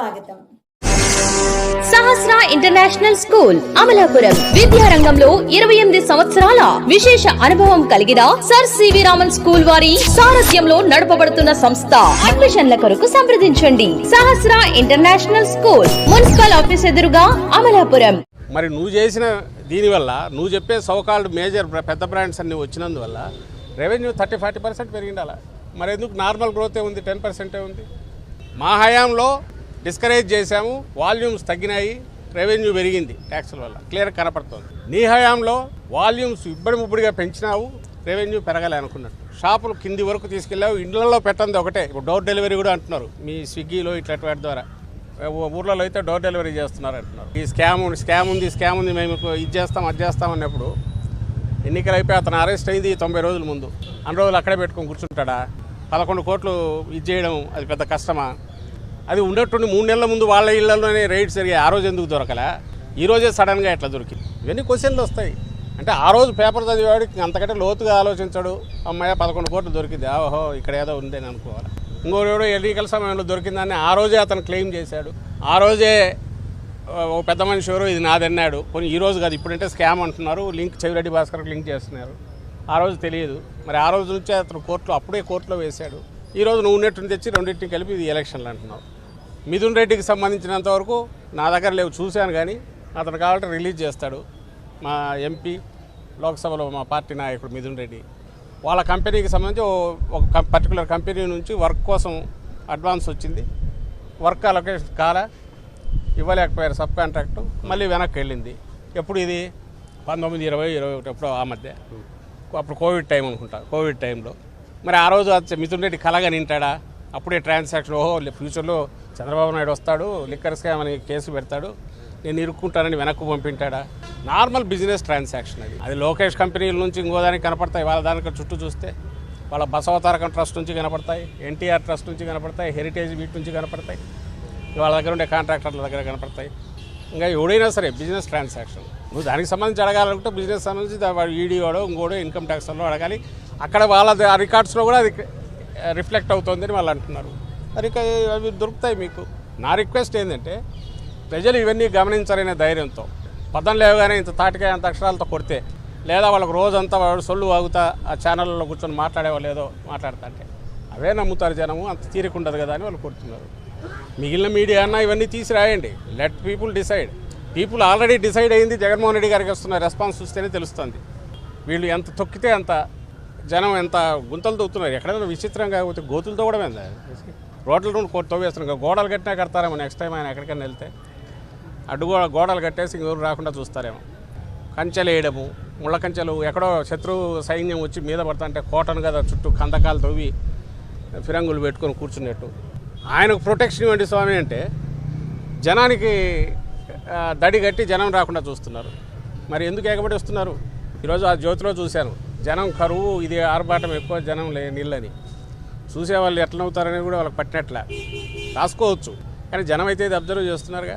స్వాగతం. Sahasra international school Amalapuram. విద్యారంగంలో ఇరవై ఎనిమిది సంవత్సరాల విశేష అనుభవం కలిగిన సర్ సివి రామన్ స్కూల్ వారి సారథ్యంలో నడపబడుతున్న సంస్థ. అడ్మిషన్ల కొరకు సంప్రదించండి. Sahasra international school municipal office ఎదురుగా అమలాపురం. మరి నువ్వు చేసిన దీనివల్ల నువ్వు చెప్పే సౌకాల్డ్ మేజర్ పెద్ద బ్రాండ్స్ అన్ని వచ్చినందువల్ల రెవెన్యూ థర్టీ ఫార్టీ పర్సెంట్ పెరిగిండాల? మరి ఎందుకు నార్మల్ గ్రోతే ఉంది టెన్ పర్సెంటే ఉంది? మా హయాంలో డిస్కరేజ్ చేశాము వాల్యూమ్స్ తగ్గినాయి రెవెన్యూ పెరిగింది ట్యాక్సుల వల్ల. క్లియర్ కనపడుతుంది. నీ హయాంలో వాల్యూమ్స్ ఇబ్బడి ముబ్బడిగా పెంచినావు రెవెన్యూ పెరగాలి అనుకున్నట్టు షాపులు కింది వరకు తీసుకెళ్ళావు ఇండ్లలో పెట్టంది ఒకటే. ఇప్పుడు డోర్ డెలివరీ కూడా అంటున్నారు. మీ స్విగ్గీలో ఇట్లాంటి వాటి ద్వారా. ఊర్లలో అయితే డోర్ డెలివరీ చేస్తున్నారు అంటున్నారు. ఈ స్కామ్ ఉంది స్కామ్ ఉంది స్కామ్ ఉంది మేము ఇది చేస్తాం అది చేస్తాం అన్నప్పుడు ఎన్నికలు అయిపోయి అతను అరెస్ట్ అయింది తొంభై రోజుల ముందు. అన్ని రోజులు అక్కడే పెట్టుకొని కూర్చుంటాడా? పదకొండు కోట్లు ఇది చేయడం అది పెద్ద కష్టమా? అది ఉండేటువంటి మూడు నెలల ముందు వాళ్ళ ఇళ్ళలోనే రైడ్స్ జరిగాయి. ఆ రోజు ఎందుకు దొరకలే? ఈరోజే సడన్గా ఎట్లా దొరికింది? ఇవన్నీ క్వశ్చన్లు వస్తాయి. అంటే ఆ రోజు పేపర్ చదివేవాడికి అంతకంటే లోతుగా ఆలోచించాడు. అమ్మాయి పదకొండు కోట్లు దొరికింది. ఓహో ఇక్కడ ఏదో ఉంది అని అనుకోవాలి. ఇంకోటి ఎన్నికల సమయంలో దొరికిందని ఆ రోజే అతను క్లెయిమ్ చేశాడు. ఆ రోజే ఓ పెద్ద మనిషి ఎవరు ఇది నాదన్నాడు కొన్ని ఈ రోజు కాదు ఇప్పుడంటే స్కామ్ అంటున్నారు. లింక్ చెవిరెడ్డి భాస్కర్కి లింక్ చేస్తున్నారు. ఆ రోజు తెలియదు. మరి ఆ రోజు నుంచే అతను కోర్టులో అప్పుడే కోర్టులో వేశాడు. ఈ రోజు నువ్వు ఉన్నట్టుని తెచ్చి రెండింటిని కలిపి ఇది ఎలక్షన్లు అంటున్నావు. మిథున్ రెడ్డికి సంబంధించినంత వరకు నా దగ్గర లేవు చూశాను కానీ అతను కావాలంటే రిలీజ్ చేస్తాడు. మా ఎంపీ లోక్సభలో మా పార్టీ నాయకుడు మిథున్ రెడ్డి. వాళ్ళ కంపెనీకి సంబంధించి ఒక పర్టికులర్ కంపెనీ నుంచి వర్క్ కోసం అడ్వాన్స్ వచ్చింది. వర్క్ అలొకేషన్ కాలా ఇవ్వలేకపోయారు సబ్ కాంట్రాక్టు మళ్ళీ వెనక్కి వెళ్ళింది. ఎప్పుడు ఇది? పంతొమ్మిది ఇరవై ఇరవై ఒకటి ఎప్పుడో ఆ మధ్య. అప్పుడు కోవిడ్ టైం అనుకుంటా కోవిడ్ టైంలో మరి ఆ రోజు అది మిథున్ రెడ్డి కలగా నింటాడా? అప్పుడే ట్రాన్సాక్షన్ ఓహో ఫ్యూచర్లో చంద్రబాబు నాయుడు వస్తాడు లిక్కర్ స్కామ్ అని కేసు పెడతాడు నేను ఇరుక్కుంటానని వెనక్కు పంపింటాడా? నార్మల్ బిజినెస్ ట్రాన్సాక్షన్ అది. అది లోకేష్ కంపెనీల నుంచి ఇంకో దానికి కనపడతాయి వాళ్ళ దానికి చుట్టూ చూస్తే. వాళ్ళ బసవతారకం ట్రస్ట్ నుంచి కనపడతాయి ఎన్టీఆర్ ట్రస్ట్ నుంచి కనపడతాయి హెరిటేజ్ వీటి నుంచి కనపడతాయి. వాళ్ళ దగ్గర ఉండే కాంట్రాక్టర్ల దగ్గర కనపడతాయి. ఇంకా ఎవడైనా సరే బిజినెస్ ట్రాన్సాక్షన్ నువ్వు దానికి సంబంధించి అడగాలనుకుంటే బిజినెస్ సంబంధించి ఈడీ వాడో ఇంకోడో ఇన్కమ్ ట్యాక్స్లో అడగాలి. అక్కడ వాళ్ళ రికార్డ్స్లో కూడా అది రిఫ్లెక్ట్ అవుతుంది అని వాళ్ళు అంటున్నారు. అవి దొరుకుతాయి మీకు? నా రిక్వెస్ట్ ఏంటంటే ప్రజలు ఇవన్నీ గమనించాలనే ధైర్యంతో పదం లేవగానే ఇంత తాటికాయ అంత అక్షరాలతో కొడితే లేదా వాళ్ళకి రోజంతా వాడు సొల్లు వాగుతా ఆ ఛానల్లో కూర్చొని మాట్లాడేవాళ్ళు ఏదో మాట్లాడతా అంటే అవే నమ్ముతారు జనము అంత తీరిక ఉండదు కదా అని వాళ్ళు కొడుతున్నారు. మిగిలిన మీడియా అన్న ఇవన్నీ తీసి రాయండి. Let people decide people already decide అయింది జగన్మోహన్ రెడ్డి గారికి వస్తున్న రెస్పాన్స్ చూస్తేనే తెలుస్తుంది. వీళ్ళు ఎంత తొక్కితే అంత జనం ఎంత గుంతలు తవ్వుతున్నారు? ఎక్కడైనా విచిత్రంగా కాకపోతే గోతులతో కూడా ఏందా రోడ్ల నుండి తవ్వేస్తున్నారు. గోడలు కట్టినా కడతారేమో నెక్స్ట్ టైం ఆయన ఎక్కడికైనా వెళ్తే. అడ్డుగో గోడలు కట్టేసి ఎవరు రాకుండా చూస్తారేమో. కంచెలు వేయడము ముళ్ళ కంచెలు ఎక్కడో శత్రువు సైన్యం వచ్చి మీద పడుతుంటే కోటను కదా చుట్టూ కందకాలు తవ్వి ఫిరంగులు పెట్టుకొని కూర్చున్నట్టు. ఆయనకు ప్రొటెక్షన్ ఇవ్వండి స్వామి అంటే జనానికి దడి కట్టి జనం రాకుండా చూస్తున్నారు. మరి ఎందుకు ఎగబడి వస్తున్నారు? ఈరోజు ఆ జ్యోతిలో చూశాను. జనం కరువు ఇది ఆర్భాటం ఎక్కువ జనం లే నీళ్ళని. చూసేవాళ్ళు ఎట్లా అవుతారని కూడా వాళ్ళకి పట్టినట్లే. రాసుకోవచ్చు. కానీ జనం అయితే ఇది అబ్జర్వ్ చేస్తున్నారుగా.